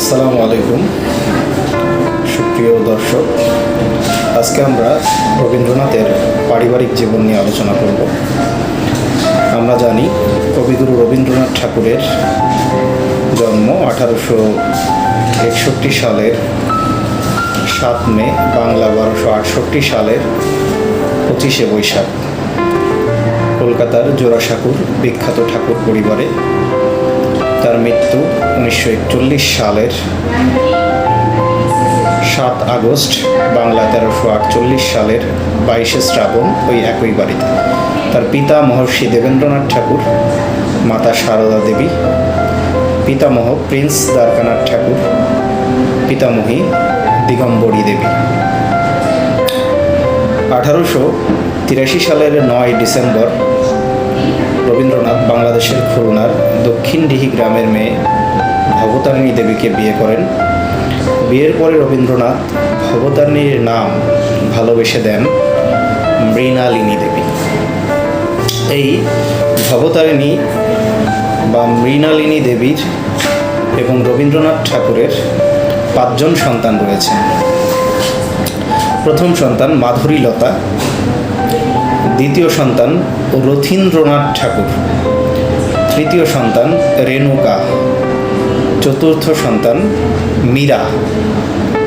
আসসালামু আলাইকুম। সুপ্রিয় দর্শক, আজকে আমরা রবীন্দ্রনাথের পারিবারিক জীবন নিয়ে আলোচনা করব। আমরা জানি কবিগুরু রবীন্দ্রনাথ ঠাকুরের জন্ম আঠারোশো একষট্টি সালের সাত মে, বাংলা বারোশো আটষট্টি সালের পঁচিশে বৈশাখ। কলকাতার জোড়াসাঁকুর বিখ্যাত ঠাকুর পরিবারে তার মৃত্যু উনিশশো একচল্লিশ সালের সাত আগস্ট, বাংলা তেরোশো আটচল্লিশ সালের বাইশে শ্রাবণ ওই একই বাড়িতে। তার পিতা মহর্ষি দেবেন্দ্রনাথ ঠাকুর, মাতা সারদা দেবী, পিতামহ প্রিন্স দ্বারকানাথ ঠাকুর, পিতামহী দিগম্বরী দেবী। আঠারোশো তিরাশি সালের নয় ডিসেম্বর রবীন্দ্রনাথ বাংলাদেশের খুলনার দক্ষিণ ডিহি গ্রামের মেয়ে ভবতারিণী দেবীকে বিয়ে করেন। বিয়ের পরে রবীন্দ্রনাথ ভবতারিণীর নাম ভালোবেসে দেন মৃণালিনী দেবী। এই ভবতারিণী বা মৃণালিনী দেবীর এবং রবীন্দ্রনাথ ঠাকুরের পাঁচজন সন্তান রয়েছে। প্রথম সন্তান মাধুরী লতা দ্বিতীয় সন্তান রথীন্দ্রনাথ ঠাকুর। তৃতীয় সন্তান রেণুকা। চতুর্থ সন্তান মীরা।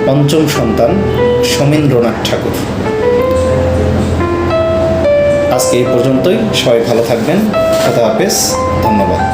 পঞ্চম সন্তান সমীন্দ্রনাথ ঠাকুর। আজকে এই পর্যন্তই। সবাই ভালো থাকবেন। কথা হাফেজ। ধন্যবাদ।